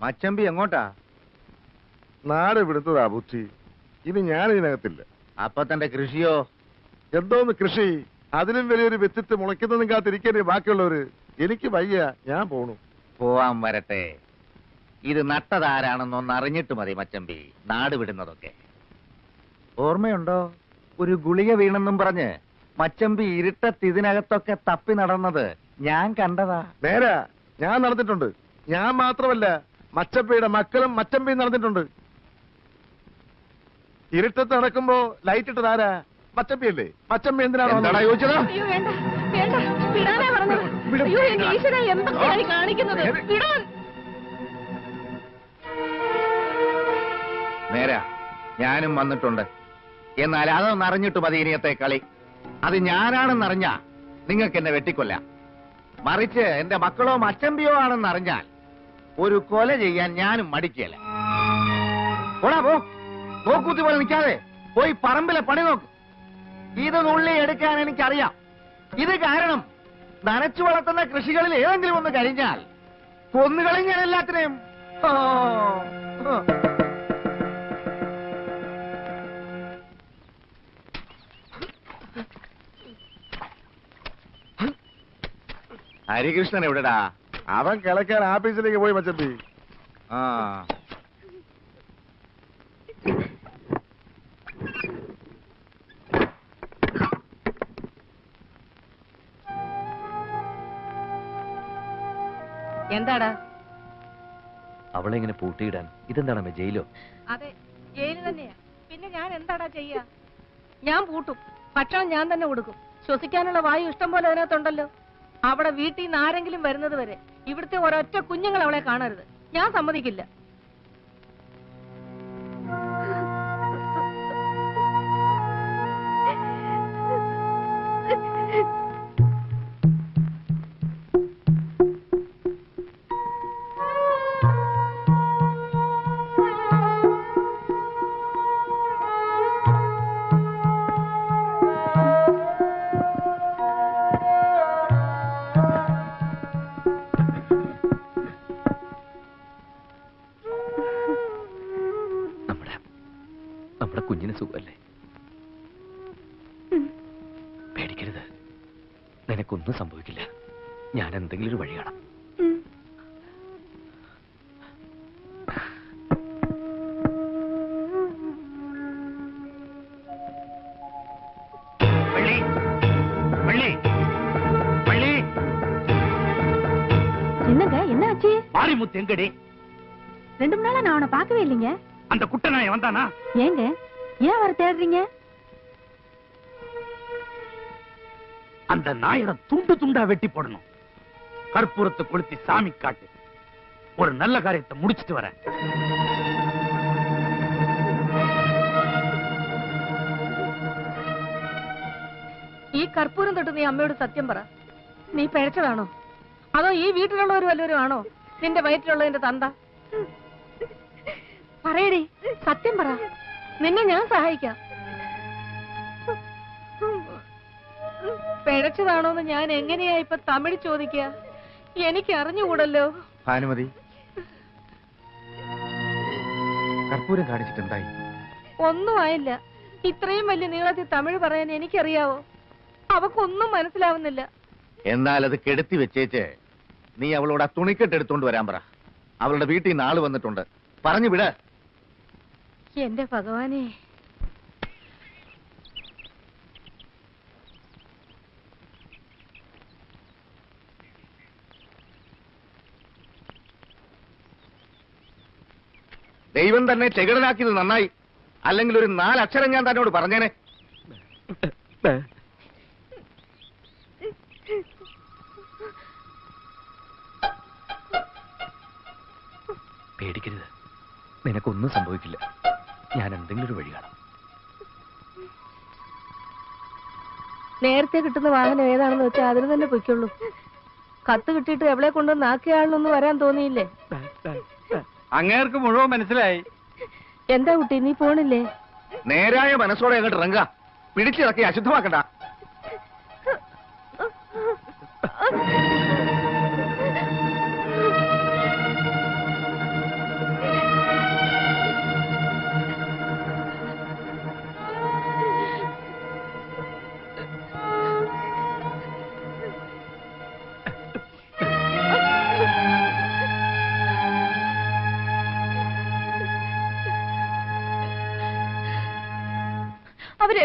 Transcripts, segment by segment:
മച്ചമ്പി എങ്ങോട്ടാ? നാട് വിടുത്തതാ ബുദ്ധി. ഇനി ഞാൻ ഇതിനകത്തില്ല അപ്പൊ തന്റെ കൃഷിയോ? എന്തോന്ന് കൃഷി? അതിലും വലിയൊരു വ്യക്തിത്വ മുളയ്ക്കുന്നതും കാത്തിരിക്കരുത് ബാക്കിയുള്ളവര് എനിക്ക് വയ്യ ഞാൻ പോണു. പോവാൻ വരട്ടെ. ഇത് നട്ടതാരാണെന്നൊന്ന് അറിഞ്ഞിട്ട് മതി മച്ചമ്പി നാട് വിടുന്നതൊക്കെ. ഓർമ്മയുണ്ടോ? ഒരു ഗുളിക വീണെന്നും പറഞ്ഞ് മച്ചമ്പി ഇരുട്ടത്ത് ഇതിനകത്തൊക്കെ തപ്പി നടന്നത് ഞാൻ കണ്ടതാ. നേരാ ഞാൻ നടന്നിട്ടുണ്ട്. ഞാൻ മാത്രമല്ല മച്ചപ്പയുടെ മക്കളും മച്ചമ്പയും നടന്നിട്ടുണ്ട്. ഇരുട്ടത്ത് നടക്കുമ്പോ ലൈറ്റ് ഇട്ടത് ആരാ? മച്ചപ്പയല്ലേ മച്ചമ്പ എന്തിനാണ് എന്താടാ ചോദിച്ചത്? നേരാ ഞാനും വന്നിട്ടുണ്ട്. എന്നാൽ അതൊന്ന് അറിഞ്ഞിട്ട് മതി ഇനിയത്തെ കളി. അത് ഞാനാണെന്നറിഞ്ഞാ നിങ്ങൾക്ക് എന്നെ വെട്ടിക്കൊല്ല. മറിച്ച് എന്റെ മക്കളോ മച്ചമ്പിയോ ആണെന്ന് അറിഞ്ഞാൽ ഒരു കൊല ചെയ്യാൻ ഞാനും മടിക്കല. പോടാ പോ. നോക്കൂത്തി പോലെ നിൽക്കാതെ പോയി പറമ്പിലെ പണി നോക്ക്. ഇത് നുള്ളി എടുക്കാൻ എനിക്കറിയാം. ഇത് കാരണം നനച്ചു വളർത്തുന്ന കൃഷികളിൽ ഏതെങ്കിലും ഒന്ന് കഴിഞ്ഞാൽ കൊന്നുകളും ഞാൻ എല്ലാത്തിനെയും. ഹരികൃഷ്ണൻ എവിടെടാ? അവൻ കിളക്കാൻ ആഫീസിലേക്ക് പോയി മച്ചപ്പി. ആ. എന്താടാ? അവളെ ഇങ്ങനെ പൂട്ടിയിടാൻ ഇതെന്താണ് ജയിലോ? അതെ ജയിൽ തന്നെയാ. പിന്നെ ഞാൻ എന്താടാ ചെയ്യാ? ഞാൻ പൂട്ടും. ഭക്ഷണം ഞാൻ തന്നെ കൊടുക്കും. ശ്വസിക്കാനുള്ള വായു ഇഷ്ടം പോലെ അതിനകത്തുണ്ടല്ലോ. അവിടെ വീട്ടിൽ നിന്ന് ആരെങ്കിലും വരുന്നത് വരെ ഇവിടുത്തെ ഒരൊറ്റ കുഞ്ഞുങ്ങൾ അവളെ കാണരുത്. ഞാൻ സമ്മതിക്കില്ല. കുഞ്ഞിന് സുഖമല്ലേ പേടിക്കരുത് നിനക്കൊന്നും സംഭവിക്കില്ല ഞാൻ എന്തെങ്കിലും ഒരു വഴി കാണാം வள்ளி வள்ளி வள்ளி என்னங்க என்ன ஆச்சு மாரிமுத்து எங்கடி ரெண்டு மூணு நாளா நான் அவனை பார்க்கவே இல்லைங்க அந்த குட்ட நாய் வந்தானா ஏங்க ஏன் வர தேடுறீங்க அந்த நாயோட துண்டு துண்டா வெட்டி போடணும் கற்பூரத்தை கொளுத்தி சாமி காட்டு ஒரு நல்ல காரியத்தை முடிச்சிட்டு வரேன் ഈ കർപ്പൂരം തൊട്ട് നീ അമ്മയോട് സത്യം പറ നീ പിഴച്ചതാണോ അതോ ഈ വീട്ടിലുള്ളവർ വല്ലവരും ആണോ നിന്റെ വയറ്റിലുള്ളതിന്റെ തന്ത പറയടി സത്യം പറ നിന്നെ ഞാൻ സഹായിക്കാം. പിഴച്ചതാണോന്ന് ഞാൻ എങ്ങനെയാ ഇപ്പൊ തമിഴ് ചോദിക്കുക എനിക്ക് അറിഞ്ഞുകൂടല്ലോ ഭാനുമതി. കർപ്പൂരം കാണിച്ചിട്ട് എന്തായി ഒന്നും ആയില്ല. ഇത്രയും വലിയ നീളത്തിൽ തമിഴ് പറയാൻ എനിക്കറിയാവോ? അവക്കൊന്നും മനസ്സിലാവുന്നില്ല. എന്നാൽ അത് കെടുത്തി വെച്ചേച്ച് നീ അവളോട് ആ തുണിക്കെട്ട് എടുത്തോണ്ട് വരാൻ പറ. അവളുടെ വീട്ടിൽ നിന്ന് ആൾ വന്നിട്ടുണ്ട്. പറഞ്ഞു വിട്. എന്റെ ഭഗവാനെ. ദൈവം തന്നെ ചെകിടനാക്കിയത് നന്നായി. അല്ലെങ്കിൽ ഒരു നാലക്ഷരം ഞാൻ തന്നോട് പറഞ്ഞേനെ. പേടിക്കരുത്. നിനക്കൊന്നും സംഭവിക്കില്ല. ഞാൻ എന്തെങ്കിലും ഒരു വഴി കാണാം. നേരത്തെ കിട്ടുന്ന വാഹനം ഏതാണെന്ന് വെച്ചാൽ അതിന് തന്നെ പൊയ്ക്കുള്ളൂ. കത്ത് കിട്ടിയിട്ട് എവിടെ കൊണ്ടുവന്ന് ആക്കിയാളിനൊന്നും വരാൻ തോന്നിയില്ലേ? അങ്ങേർക്ക് മുഴുവൻ മനസ്സിലായി. എന്താ കുട്ടി നീ പോണില്ലേ? നേരായ മനസ്സോടെ അങ്ങോട്ട് ഇറങ്ങുക. പിടിച്ചിറക്കി അശുദ്ധമാക്കണ്ട.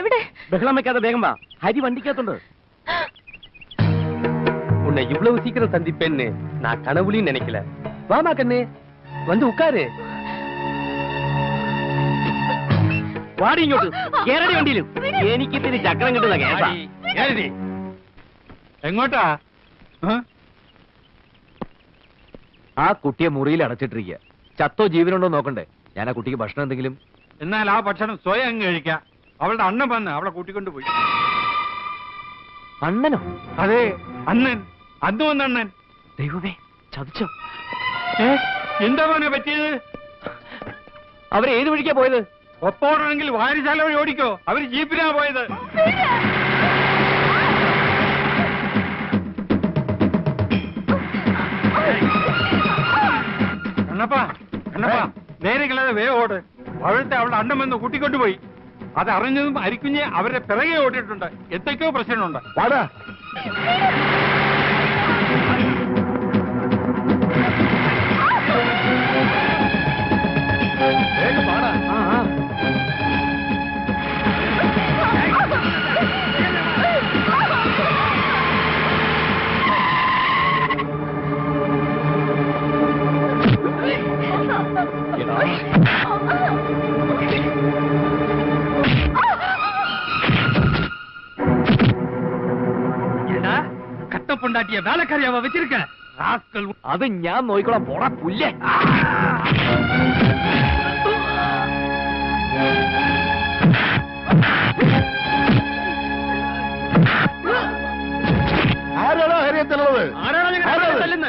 എവിടെ ബഹളം വെക്കാതെ വേഗം വാ ഹരി வண்டிக்கத்துண்டு உன்னை இவ்வளவு சீக்கிரம் சந்திப்பேன்னு நான் கனவுலையும் நினைக்கல வாமா கண்ணு வந்து உட்காரு വാടി ഇങ്ങോട്ട് കേരടി വണ്ടിയിലും എനിക്ക് ഇത്തിരി ചക്രം കിട്ടുന്ന കേസാ എഴുതി എങ്ങോട്ടാ ആ? ആ കുട്ടിയെ മുറിയിൽ അടച്ചിട്ടിരിക്കുക ചത്തോ ജീവനുണ്ടോ നോക്കണ്ടേ ഞാൻ ആ കുട്ടിക്ക് ഭക്ഷണം എന്തെങ്കിലും എന്നാൽ ആ ഭക്ഷണം സ്വയം അങ്ങ് കഴിക്കാം അവളുടെ അണ്ണൻ വന്ന് അവളെ കൂട്ടിക്കൊണ്ടുപോയി അണ്ണനോ? അതെ അണ്ണൻ. അന്ന് വന്ന അണ്ണൻ. ദൈവമേ ചതിച്ചോ? എന്താ മോനെ പറ്റിയത്? അവർ ഏത് വഴിക്കാ പോയത്? ഒപ്പോടാണെങ്കിൽ വാരിശാല വഴി ഓടിക്കോ. അവർ ജീപ്പിനാ പോയത്. കണ്ണപ്പാ കണ്ണപ്പാ. നേരെ കളയാതെ വേ ഓട്. അവിടുത്തെ അവളുടെ അണ്ണൻ വന്ന് കൂട്ടിക്കൊണ്ടുപോയി അത് അറിഞ്ഞതും അരിക്കുഞ്ഞ് അവരുടെ പിറകെ ഓടിയിട്ടുണ്ട്. എന്തൊക്കെയോ പ്രശ്നമുണ്ട്. கட்ட பொண்டாட்டிய வேலைக்காரியாவ வச்சிருக்க ராஸ்கல் അത് ഞാൻ നോക്കിക്കോളാം പോടാ പുല്ലേ ആരാണോ ഹരിയത്തുള്ളത് ആരാത്? അവിടെ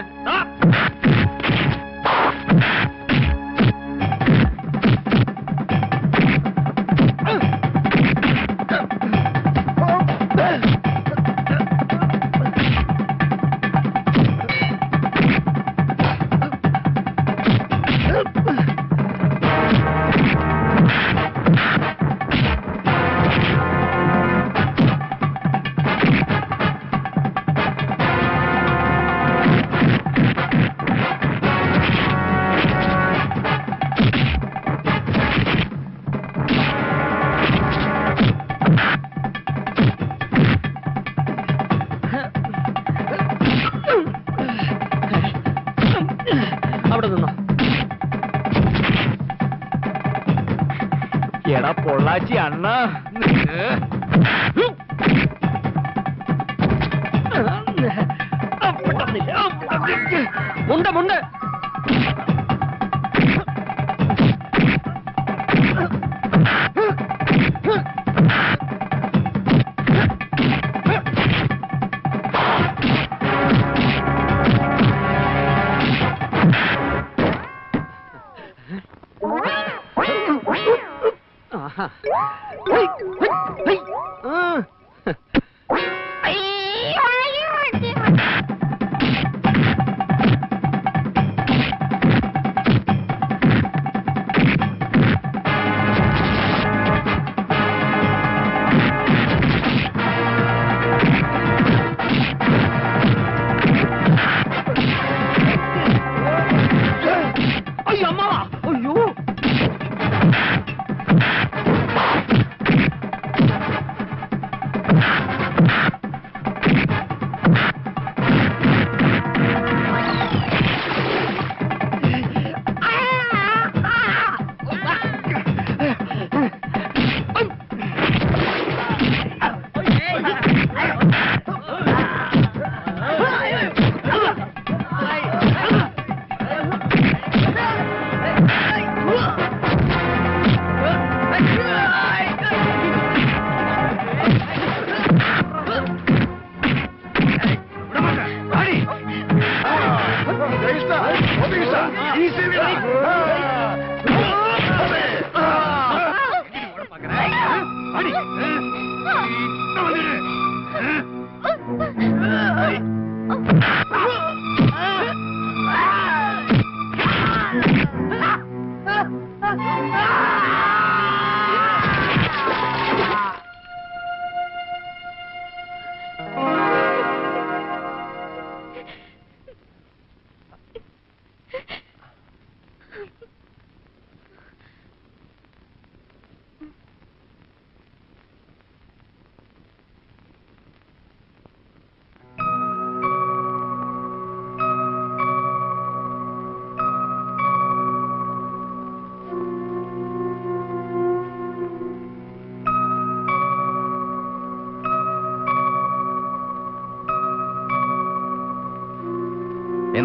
പൊള്ളാച്ചി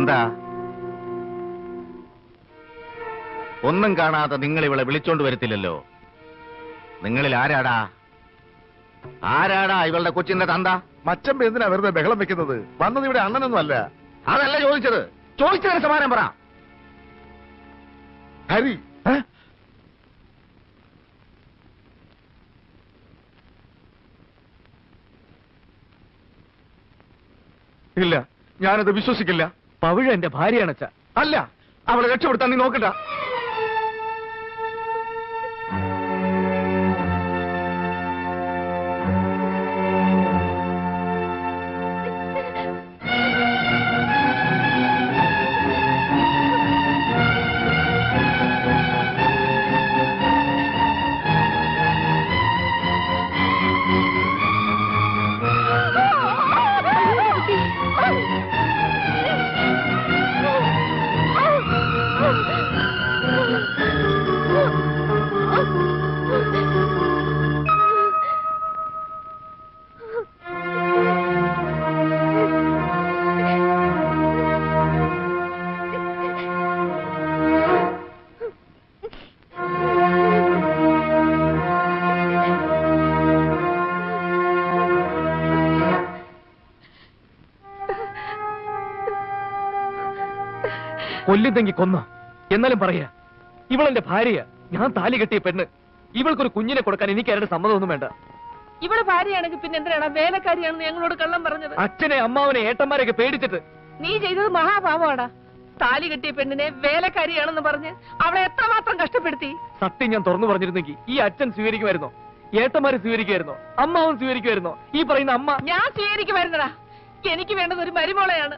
എന്താ? ഒന്നും കാണാതെ നിങ്ങൾ ഇവളെ വിളിച്ചോണ്ട് വരത്തില്ലല്ലോ. നിങ്ങളിൽ ആരാടാ? ആരാടാ ഇവളുടെ കൊച്ചിന്റെ തന്ത? മച്ചമ്പ എന്തിനാ വെറുതെ ബഹളം വെക്കുന്നത്? വന്നത് ഇവിടെ അണ്ണനൊന്നും അല്ല. അതല്ല ചോദിച്ചത്. ചോദിച്ചതിന് സമാനം പറ. ഹരി. ഇല്ല ഞാനത് വിശ്വസിക്കില്ല. പവിഴ എന്റെ ഭാര്യയാണച്ച അല്ല അവളെ രക്ഷപ്പെടുത്താൻ നീ നോക്കണ്ട. കൊല്ലിത്തെങ്കി കൊന്ന. എന്നാലും പറയാ ഇവളെന്റെ ഭാര്യയാ. ഞാൻ താലി കെട്ടിയ പെണ്ണ്. ഇവൾക്കൊരു കുഞ്ഞിനെ കൊടുക്കാൻ എനിക്ക് ആരുടെ സമ്മതമൊന്നും വേണ്ട. ഇവളെ ഭാര്യയാണെങ്കിൽ പിന്നെ എന്തിനാണ്? വേലക്കാരിയാണെന്ന് ഞങ്ങളോട് കള്ളം പറഞ്ഞത്. അച്ഛനെ അമ്മാവനെ ഏട്ടന്മാരെയൊക്കെ പേടിച്ചിട്ട്. നീ ചെയ്തത് മഹാഭാവമാടാ താലി കെട്ടിയ പെണ്ണിനെ വേലക്കാരിയാണെന്ന് പറഞ്ഞ് അവളെ എത്രമാത്രം കഷ്ടപ്പെടുത്തി? സത്യം ഞാൻ തുറന്നു പറഞ്ഞിരുന്നെങ്കിൽ ഈ അച്ഛൻ സ്വീകരിക്കുമായിരുന്നോ? ഏട്ടന്മാര് സ്വീകരിക്കുമായിരുന്നോ? അമ്മാവൻ സ്വീകരിക്കുമായിരുന്നോ? ഈ പറയുന്ന അമ്മ ഞാൻ സ്വീകരിക്കുമായിരുന്നടാ. എനിക്ക് വേണ്ടത് ഒരു മരുമോളയാണ്.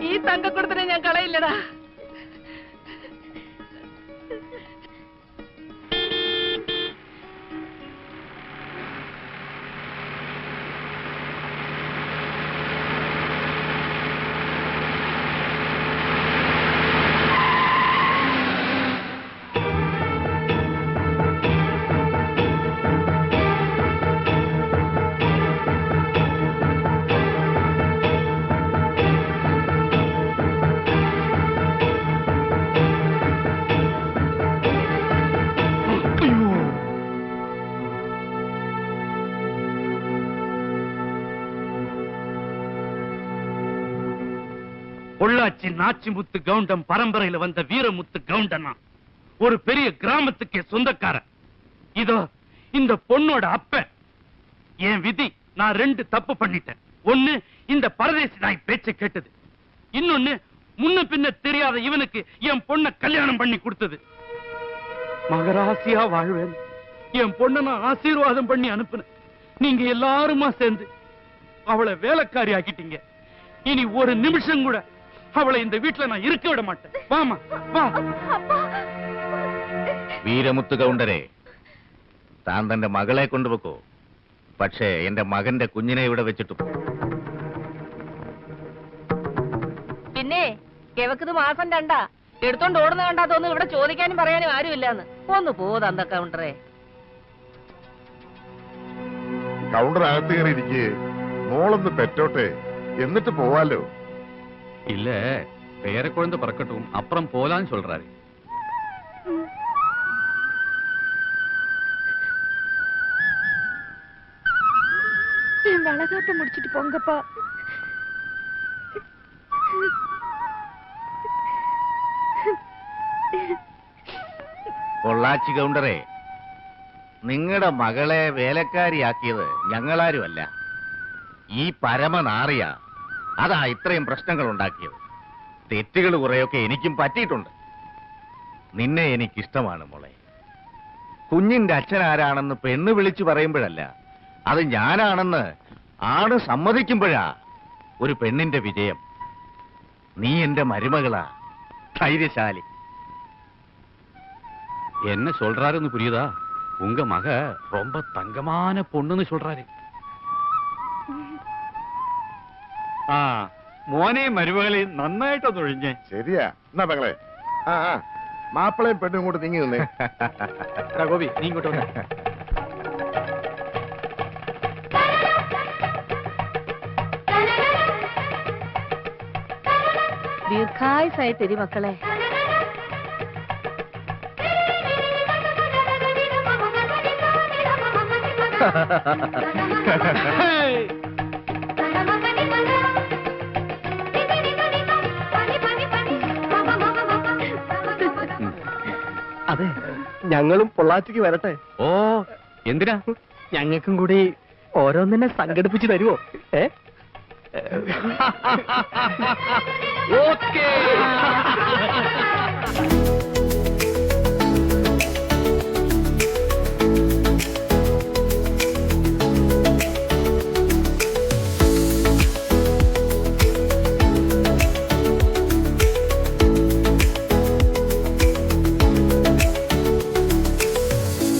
ഈ തങ്കക്കുടത്തിനെ ഞാൻ കളയില്ലടാ. பொள்ளாச்சி நாச்சிமுத்து கவுண்டம் பரம்பரையில வந்த வீரமுத்து கவுண்டனா? ஒரு பெரிய கிராமத்துக்கே சொந்தக்கார இதோ இந்த பொண்ணோட அப்ப என் விதி நான் ரெண்டு தப்பு பண்ணிட்டேன். ஒண்ணு இந்த பரதேசி நாய் பேச்ச கேட்டது. இன்னொன்னு முன்ன பின்ன தெரியாத இவனுக்கு என் பொண்ண கல்யாணம் பண்ணி கொடுத்தது. மகராசியா வாழ்வேன். என் பொண்ண நான் ஆசீர்வாதம் பண்ணி அனுப்புனேன். நீங்க எல்லாருமா சேர்ந்து அவளை வேலைக்காரி ஆக்கிட்டீங்க இனி ஒரு நிமிஷம் கூட அவளை இந்த வீட்டுல நான் இருக்க விட மாட்டேன் வாமா வா വീരമുത്ത് കൗണ്ടരെ താൻ തന്റെ മകളെ കൊണ്ടുവെക്കോ പക്ഷേ എന്റെ മകന്റെ കുഞ്ഞിനെ ഇവിടെ വെച്ചിട്ടു പിന്നെ കിഴക്കത് മാസം രണ്ടാ എടുത്തോണ്ട് ഓടുന്ന കണ്ടാ തോന്നുന്നു ഇവിടെ ചോദിക്കാനും പറയാനും ആരുമില്ലാന്ന് ഒന്ന് പോ തന്ത കൗണ്ടറെ കൗണ്ടർ അകത്ത് കയറി ഇരിക്കേ മോളൊന്ന് പെറ്റോട്ടെ എന്നിട്ട് പോവാലോ இல்ல பேர குழந்தை பிறக்கட்டும் அப்புறம் போலான்னு சொல்றாரு என் வளகாட்ட முடிச்சிட்டு போங்கப்பா പൊള്ളാച്ചി കൗണ്ടറെ നിങ്ങളുടെ മകളെ വേലക്കാരിയാക്കിയത് ഞങ്ങളാരുമല്ല ഈ പരമനാറിയ അതാ ഇത്രയും പ്രശ്നങ്ങൾ ഉണ്ടാക്കിയത് തെറ്റുകൾ കുറെയൊക്കെ എനിക്കും പറ്റിയിട്ടുണ്ട് നിന്നെ എനിക്കിഷ്ടമാണ് മോളെ കുഞ്ഞിന്റെ അച്ഛൻ ആരാണെന്ന് പെണ്ണ് വിളിച്ചു പറയുമ്പോഴല്ല അത് ഞാനാണെന്ന് ആണ് സമ്മതിക്കുമ്പോഴാ ഒരു പെണ്ണിന്റെ വിജയം നീ എന്റെ മരുമകളാ ധൈര്യശാലി என்ன சொல்றாருன்னு புரியுதா உங்க மக ரொம்ப தங்கமான பொண்ணுன்னு சொல்றாரு ആ മോനെയും മരുമകളെയും നന്നായിട്ടൊന്ന് ഒഴിഞ്ഞേ. ശരിയാ. എന്നാ പെങ്ങളെ ആ ആ. മാപ്പിളയും പെണ്ണും കൂടെ തിങ്ങി നിന്നേ. ഗോപി നീ ഇങ്ങോട്ട് വന്നേ. ദീർഘായുസായി തരി മക്കളെ. ഹേ. ഞങ്ങളും പൊള്ളാച്ചിക്ക് വരട്ടെ. ഓ എന്തിനാ? ഞങ്ങൾക്കും കൂടി ഓരോന്നിനെ സംഘടിപ്പിച്ചു തരുമോ ഏ? ഓക്കേ.